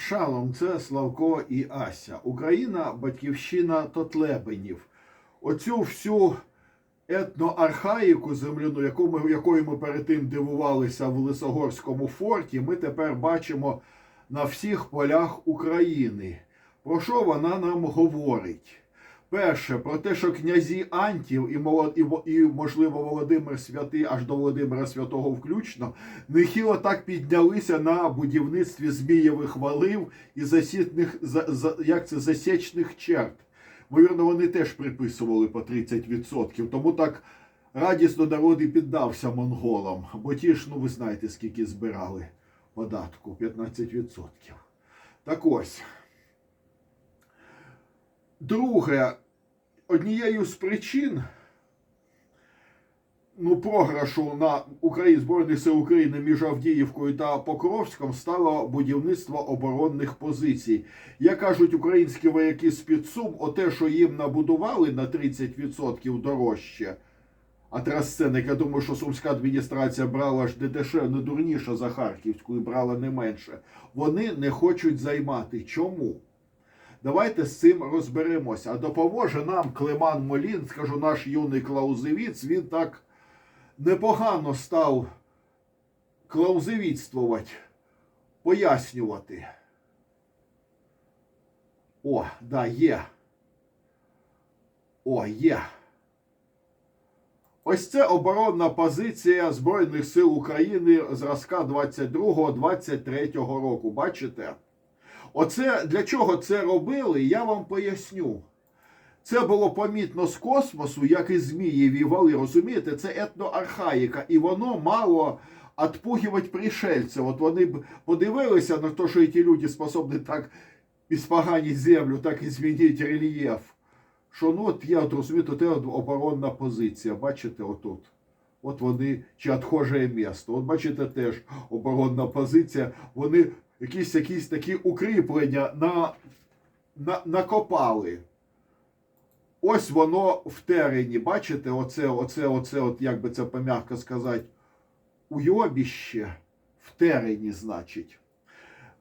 Шалом, це Славко і Ася. Україна батьківщина Тотлебенів. Оцю всю етноархаїку земляну, якою ми перед тим дивувалися в Лисогорському форті, ми тепер бачимо на всіх полях України. Про що вона нам говорить? Перше, про те, що князі Антів і, молод- і, і, можливо, Володимир Святий, аж до Володимира Святого включно, нехило так піднялися на будівництві Змієвих валив і засітних, за, за, як це, засічних черт. Вірно, вони теж приписували по 30%. Тому так радісно народ і піддався монголам. Бо ті ж, ну ви знаєте, скільки збирали податку 15%. Так ось. Друге, однією з причин ну, програшу на Україні Збройних сил України між Авдіївкою та Покровськом стало будівництво оборонних позицій. Як кажуть українські вояки з підсум, оте, що їм набудували на 30% дорожче. А Трасценик, я думаю, що сумська адміністрація брала ж не дешевше, не дурніше за Харківську і брала не менше. Вони не хочуть займати. Чому? Давайте з цим розберемося. А допоможе нам Климан Молін, скажу, наш юний клаузевіць, він так непогано став клаузевіцтвувати, пояснювати. О, да, є. О, є. Ось це оборонна позиція Збройних сил України зразка 22-23 року. Бачите? Оце для чого це робили, я вам поясню. Це було помітно з космосу, як і Змієві вали. Розумієте, це етноархаїка, і воно мало відпугувати пришельців. От вони б подивилися на те, що ті люди способні так іспоганити землю, так і змінити рельєф. Що ну от є, от розумієте, це оборонна позиція. Бачите, отут. От вони, чи відхоже місто. От бачите, теж оборонна позиція. Вони якісь якісь такі укріплення на, на, накопали. Ось воно в терені. Бачите, оце, оце, оце, от, як би це пом'яко сказати, уйобіще в терені, значить.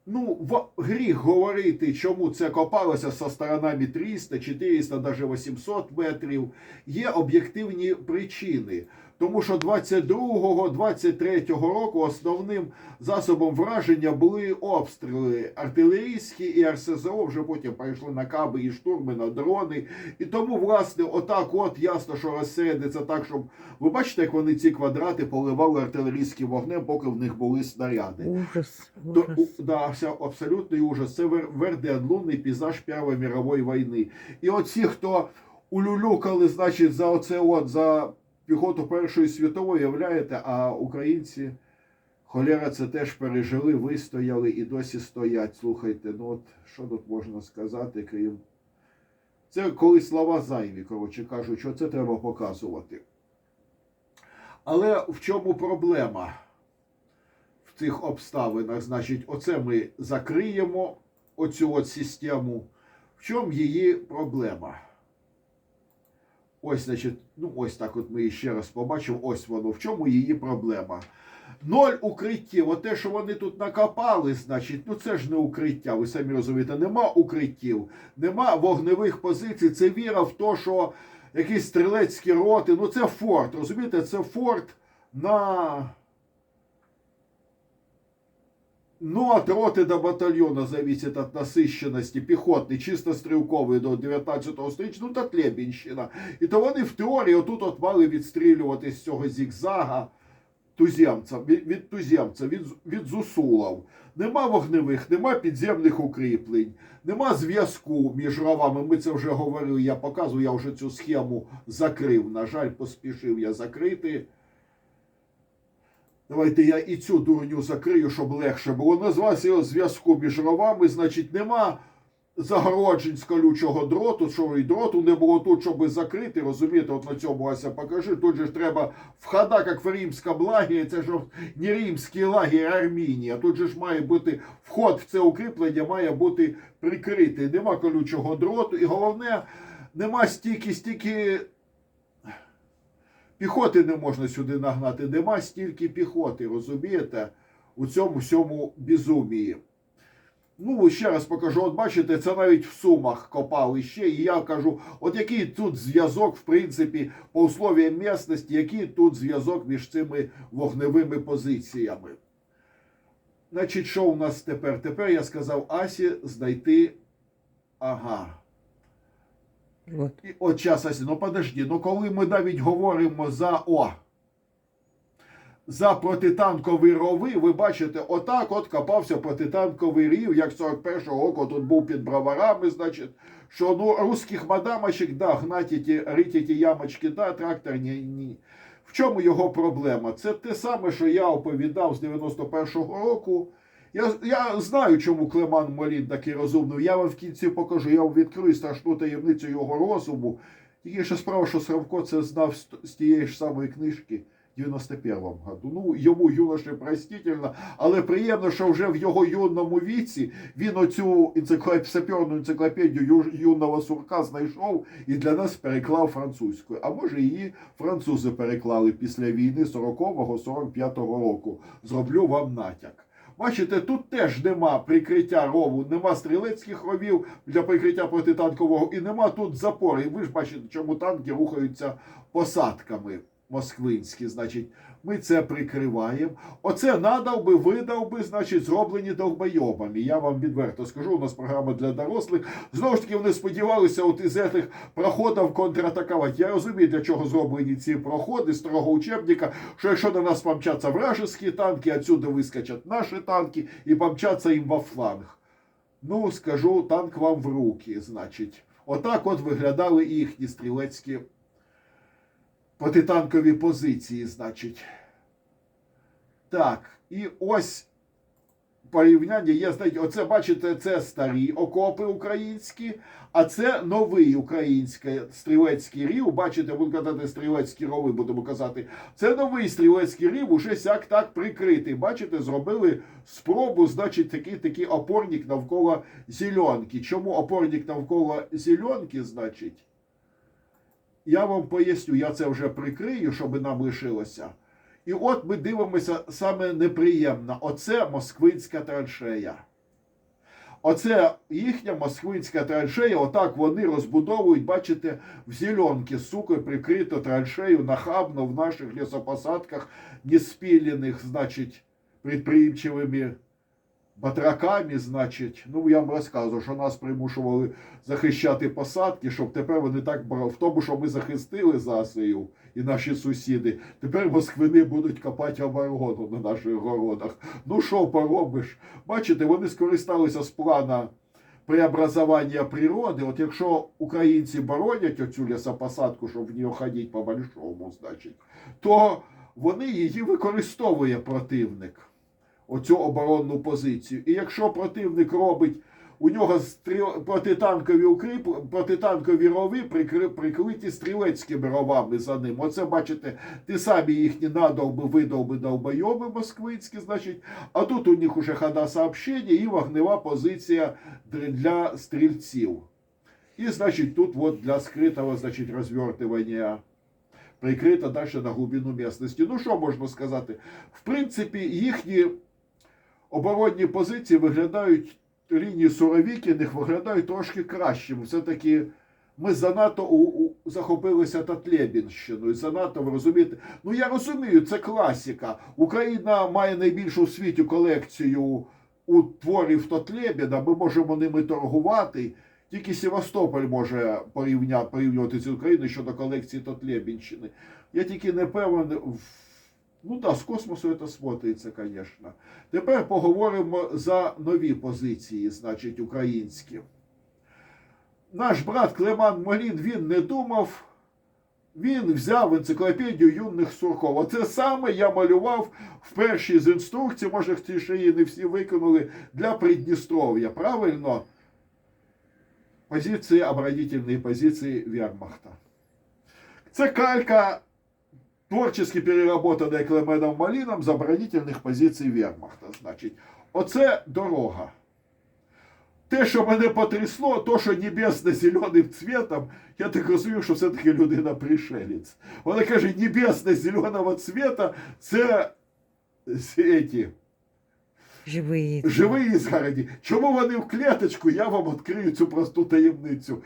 Ну, в гріх говорити, чому це копалося со сторонами 300, 400, навіть 800 метрів. Є об'єктивні причини. Тому що 22-23 року основним засобом враження були обстріли артилерійські і РСЗО, вже потім перейшли на каби і штурми, на дрони. І тому, власне, отак от ясно, що розсередиться так, щоб ви бачите, як вони ці квадрати поливали артилерійським вогнем, поки в них були снаряди. Ужас, То, ужас. у- да, вся, абсолютний ужас. Це Вер- Верден, лунний пейзаж Першої мирової війни. І оці, хто улюлюкали, значить, за оце от, за піхоту Першої світової, являєте, а українці, холера, це теж пережили, вистояли і досі стоять. Слухайте, ну от що тут можна сказати, крім. Це коли слова зайві, коротше кажуть, що це треба показувати. Але в чому проблема? в цих обставинах, значить, оце ми закриємо оцю от систему. В чому її проблема? Ось, значить, ну ось так от ми ще раз побачимо, ось воно. В чому її проблема? Ноль укриттів. От те, що вони тут накопали, значить, ну це ж не укриття. Ви самі розумієте, нема укриттів, нема вогневих позицій. Це віра в те, що якісь стрілецькі роти. Ну це форт. Розумієте, це форт на. Ну, от роты до батальона зависит от насыщенности піхотний, чисто стрілковий до 19-го сторіччя, ну та Тлебінщина. І то вони в теорії отут от мали відстрілювати з цього зігзага туземця, від, від туземця, від, від зусулов. Нема вогневих, нема підземних укріплень, нема зв'язку між ровами. Ми це вже говорили, я показую, я вже цю схему закрив. На жаль, поспішив я закрити. Давайте я і цю дурню закрию, щоб легше було. Назвався його зв'язку між ровами, значить, нема загороджень з колючого дроту, що і дроту не було тут, щоб закрити. Розумієте, от на цьому Ася покажи. Тут же ж треба входа, як в римському лагері, це ж не римський лагерь Армінія. Тут же ж має бути вход в це укріплення, має бути прикритий. Нема колючого дроту. І головне, нема стільки, стільки Піхоти не можна сюди нагнати, нема стільки піхоти, розумієте, у цьому всьому безумії. Ну, ще раз покажу, от бачите, це навіть в сумах копали ще. І я кажу, от який тут зв'язок, в принципі, по условіям місцевості, який тут зв'язок між цими вогневими позиціями. Значить, що у нас тепер? Тепер я сказав Асі знайти. Ага. От. І от час, ну подожди, ну коли ми навіть говоримо за О. За протитанкові рови, ви бачите, отак от копався протитанковий рів, як 41-го року тут був під броварами, значить, що ну русських мадамочек, да, гнать ті, рити ті ямочки, да, трактор ні, ні. В чому його проблема? Це те саме, що я оповідав з 91-го року. Я, я знаю, чому Клеман Молін такий розумний. Я вам в кінці покажу, я вам відкрию страшну таємницю його розуму. Тільки ще справа, що Сравко це знав з, тієї ж самої книжки в 91-му году. Ну, йому юноше простительно, але приємно, що вже в його юному віці він оцю енциклоп... саперну енциклопедію юного сурка знайшов і для нас переклав французькою. А може її французи переклали після війни 40-го, 45-го року. Зроблю вам натяк. Бачите, тут теж нема прикриття рову, нема стрілецьких ровів для прикриття протитанкового і нема тут запори. І ви ж бачите, чому танки рухаються посадками москвинські. Значить, ми це прикриваємо. Оце надав би, видав би, значить, зроблені довбойобами. Я вам відверто скажу, у нас програма для дорослих. Знову ж таки, вони сподівалися от із цих проходів контратакувати. Я розумію, для чого зроблені ці проходи з того учебника, що якщо до нас помчаться вражеські танки, отсюди вискочать наші танки і помчаться їм во фланг. Ну, скажу, танк вам в руки, значить. Отак от виглядали їхні стрілецькі протитанкові позиції, значить. Так, і ось порівняння є, знаєте, оце, бачите, це старі окопи українські, а це новий український стрілецький рів. Бачите, буду казати стрілецькі рови, будемо казати. Це новий стрілецький рів, уже сяк так прикритий. Бачите, зробили спробу, значить, такий такий опорник навколо зеленки. Чому опорник навколо зеленки, значить? Я вам поясню, я це вже прикрию, щоб нам лишилося. І от ми дивимося саме неприємно. Оце москвинська траншея. Оце їхня москвинська траншея, отак вони розбудовують, бачите, в зеленки, сука, прикрито траншею нахабно в наших лісопосадках, неспілених, значить, підприємчивими батраками, значить, ну я вам розказую, що нас примушували захищати посадки, щоб тепер вони так. В тому, що ми захистили засію і наші сусіди, тепер москвини будуть копати оборону на наших городах. Ну що поробиш? Бачите, вони скористалися з плана преобразування природи. От якщо українці боронять оцю лісопосадку, щоб в нього ходити по-большому, значить, то вони її використовує противник оцю оборонну позицію. І якщо противник робить у нього стріл... протитанкові укріп, протитанкові рови прикри... прикриті стрілецькими ровами за ним. Оце бачите, ті самі їхні надовби, видовби, довбойоби москвинські, значить, а тут у них уже хода сообщення і вогнева позиція для стрільців. І, значить, тут вот для скритого, значить, розвертування прикрита далі на глибину місцевості. Ну, що можна сказати? В принципі, їхні оборонні позиції виглядають лінії Суровікіних виглядають трошки кращими. Все-таки ми занадто у, у, захопилися Татлєбінщиною. Занадто ви розумієте. Ну я розумію, це класіка. Україна має найбільшу в світі колекцію у творів Татлєбіна. Ми можемо ними торгувати. Тільки Севастополь може порівня, порівнювати з Україною щодо колекції Татлєбінщини. Я тільки не певен. в- Ну так, з космосу це смотриться, звісно. Тепер поговоримо за нові позиції, значить, українські. Наш брат Клеман Молін він не думав. Він взяв енциклопедію юних сурков. Оце саме я малював в першій з інструкцій, може, ті ще її не всі виконали для Придністров'я. Правильно? Позиції, оборонительні позиції Вермахта. Це калька творчески переработанная Клеменом Малином з оборонительних позицій Вермахта. Значить, оце дорога. Те, що мене потрясло, то, що небесно-зеленим цветом, я так розумію, що все-таки людина пришелець. Вона каже, небесно-зеленого цвета це ці, Живий. Живі ізгороді. Чому вони в клеточку? Я вам відкрию цю просту таємницю.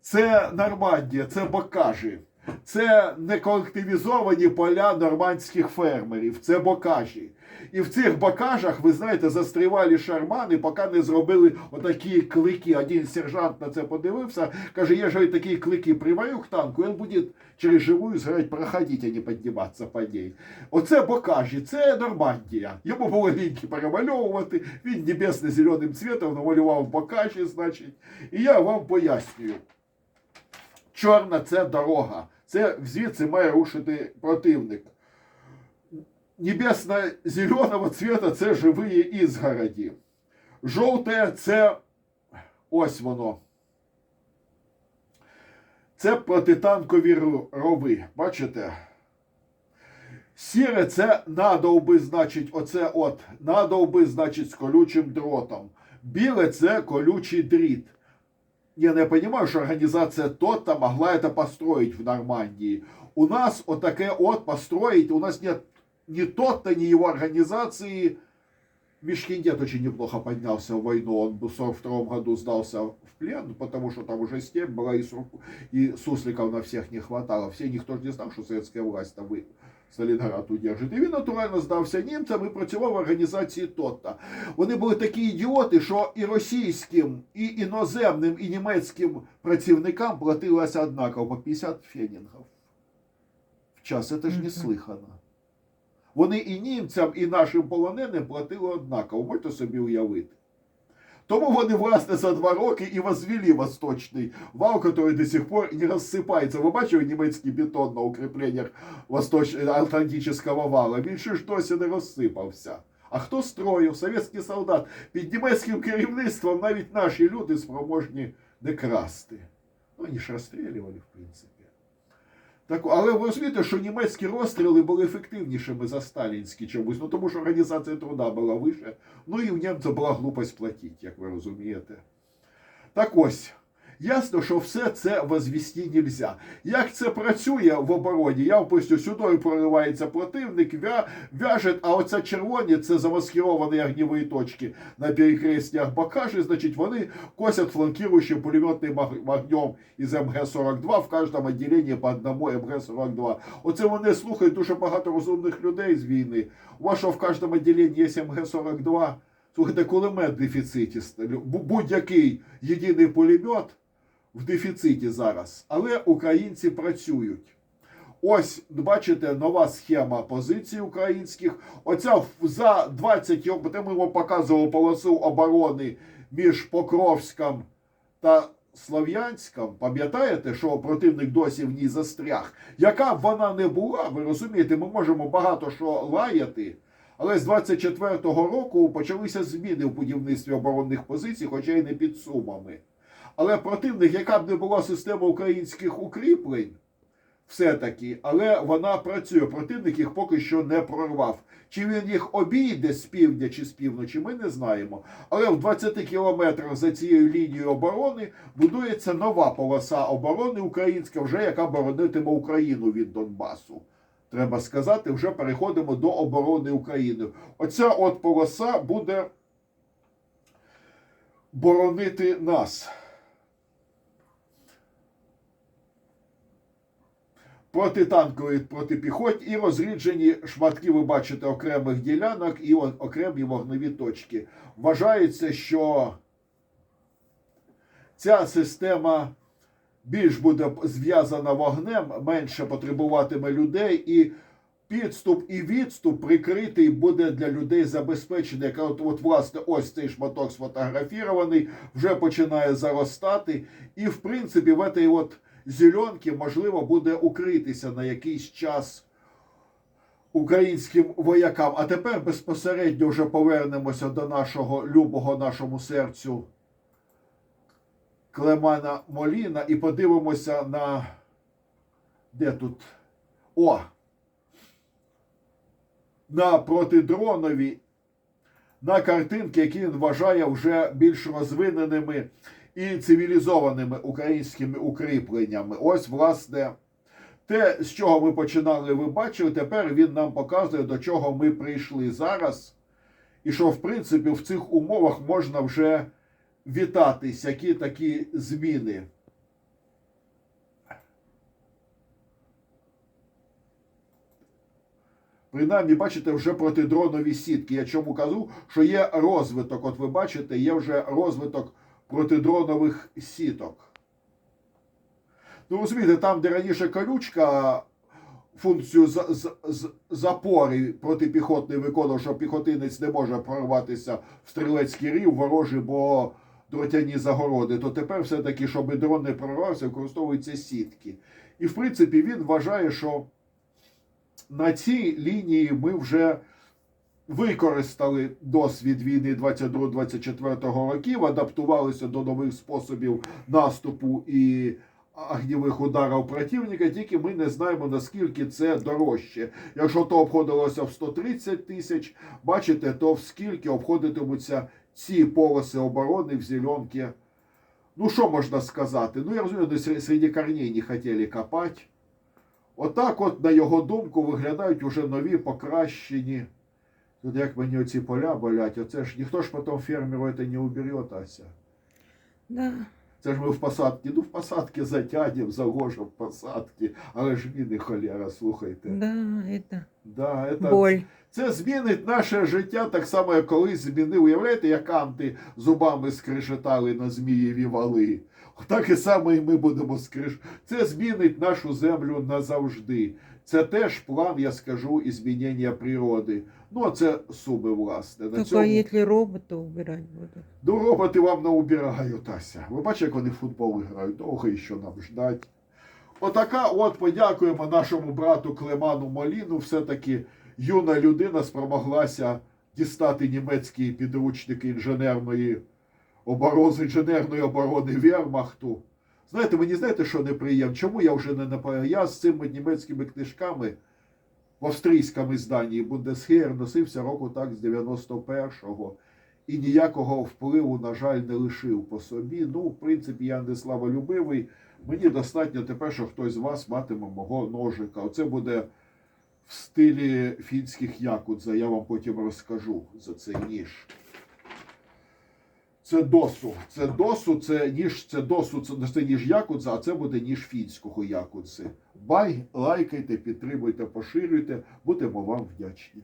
Це Нормандія, це бокажі. Це не колективізовані поля нормандських фермерів, це бокажі. І в цих бокажах, ви знаєте, застрівали шармани, поки не зробили отакі клики. Один сержант на це подивився, каже, є же такі клики, приварю к танку, він буде через живу згорять проходити, а не підніматися по ній. Оце бокажі, це Нормандія. Йому було ліньки перемальовувати, він небесно-зеленим цвітом намалював бокажі, значить. І я вам пояснюю. Чорна це дорога. Це звідси має рушити противник. Небесно-зеленого цвета це живі ізгороді. Жовте це ось воно. Це протитанкові рови. Бачите? Сіре це надовби, значить, оце от. Надовби, значить, з колючим дротом. Біле це колючий дріт. Я не понимаю, что организация ТОТа могла это построить в Нормандии. У нас вот такое от построить, у нас нет ни ТОТа, ни его организации. Мишкиндет очень неплохо поднялся в войну, он в 42 году сдался в плен, потому что там уже степь была и, Сур- и сусликов на всех не хватало. Все, никто же не знал, что советская власть там вы Сталінград удержить. І він натурально здався німцям і працював в організації ТОТа. Вони були такі ідіоти, що і російським, і іноземним, і німецьким працівникам платилося однаково по 50 фенінгів. В час це ж Мгм. неслихано. Вони і німцям, і нашим полоненим платили однаково. Можете собі уявити. Тому вони, власне, за два роки і возвели восточний вал, який до сих пор не розсипається. Ви бачили німецький бетон на укріпленнях Восточ... Атлантичного вала? Він ще ж досі не розсипався. А хто строїв? Совєтський солдат. Під німецьким керівництвом навіть наші люди спроможні не красти. Ну, вони ж розстрілювали, в принципі. Так, але ви розумієте, що німецькі розстріли були ефективнішими за сталінські чомусь, ну тому що організація труда була вище, ну і в німця була глупость платити, як ви розумієте. Так ось. Ясно, що все це возвісти нельзя. Як це працює в обороні? Я впустю сюди проривається противник, вя, вяже, а оця червоні це замаскировані огневі точки на перекрестях Бакаші, значить, вони косять фланкирующим пулеметним ог- вогнем із МГ-42 в кожному відділенні по одному МГ-42. Оце вони слухають дуже багато розумних людей з війни. У вас що в кожному відділенні є МГ-42? Слухайте, кулемет дефіциті. Будь-який єдиний пулемет в дефіциті зараз. Але українці працюють. Ось, бачите, нова схема позицій українських. Оця за 20 років, ми вам показували полосу оборони між Покровськом та Слов'янськом. Пам'ятаєте, що противник досі в ній застряг? Яка б вона не була, ви розумієте, ми можемо багато що лаяти. Але з 24-го року почалися зміни в будівництві оборонних позицій, хоча й не під сумами. Але противник, яка б не була система українських укріплень, все-таки, але вона працює. Противник їх поки що не прорвав. Чи він їх обійде з півдня чи з півночі, ми не знаємо. Але в 20 кілометрах за цією лінією оборони будується нова полоса оборони українська, вже яка боронитиме Україну від Донбасу. Треба сказати, вже переходимо до оборони України. Оця от полоса буде боронити нас. Протитанкові протипіхотні і розріджені шматки, ви бачите, окремих ділянок і окремі вогневі точки. Вважається, що ця система більш буде зв'язана вогнем, менше потребуватиме людей, і підступ і відступ прикритий буде для людей забезпечений. Яка от, от власне ось цей шматок сфотографірований, вже починає заростати. І в принципі в этой от зеленки можливо буде укритися на якийсь час українським воякам. А тепер безпосередньо вже повернемося до нашого любого нашому серцю Клемана Моліна і подивимося на де тут? О! На протидронові, на картинки, які він вважає вже більш розвиненими і цивілізованими українськими укріпленнями. Ось, власне, те, з чого ми починали, ви бачили, тепер він нам показує, до чого ми прийшли зараз. І що, в принципі, в цих умовах можна вже вітатись, які такі зміни. Принаймні, бачите, вже протидронові сітки. Я чому кажу, що є розвиток. От ви бачите, є вже розвиток протидронових сіток. Ну, розумієте, там, де раніше колючка функцію з, з, з, запори протипіхотний виконував, що піхотинець не може прорватися в стрілецький рів ворожий, бо дротяні загороди, то тепер все-таки, щоб дрон не прорвався, використовуються сітки. І в принципі він вважає, що на цій лінії ми вже використали досвід війни 22-24 років, адаптувалися до нових способів наступу і огнівих ударів противника, тільки ми не знаємо, наскільки це дорожче. Якщо то обходилося в 130 тисяч, бачите, то в скільки обходитимуться ці полоси оборони в зеленки. Ну, що можна сказати? Ну, я розумію, вони сер- серед корней не хотіли копати. Отак, от, на його думку, виглядають уже нові покращені. Тут як мені оці поля болять, оце ж ніхто ж потім фермеру це не убере, Ася. Да. Це ж ми в посадці, ну в посадці затягнемо, заложимо в посадки, але ж міни холера, слухайте. Да, это Да, это, боль. Це змінить наше життя так само, як колись змінив. Уявляєте, як анти зубами скрежетали на змієві вали. Так і саме і ми будемо скриж. Це змінить нашу землю назавжди. Це теж план, я скажу, змінення природи. Ну, а це суми, власне. На цьому... если робота убирать будут. Ну, роботи вам не убирають, Ася. Ви бачите, як вони в футбол грають, довго і що нам ждать. Отака, от подякуємо нашому брату Клеману Моліну. Все-таки юна людина спромоглася дістати німецькі підручники інженерної оборони, інженерної оборони Вермахту. Знаєте, мені знаєте, що неприємно? Чому я вже не наполягаю? Я з цими німецькими книжками в австрійському ізданні Бундесхер носився року так з 91-го і ніякого впливу, на жаль, не лишив по собі. Ну, в принципі, я не славолюбивий. Мені достатньо тепер, що хтось з вас матиме мого ножика. Оце буде в стилі фінських якудза. Я вам потім розкажу за цей ніж. Це досу. Це досу, це ніж, це досу, це, це ніж якудза, а це буде ніж фінського якудзи. Бай, лайкайте, підтримуйте, поширюйте. Будемо вам вдячні.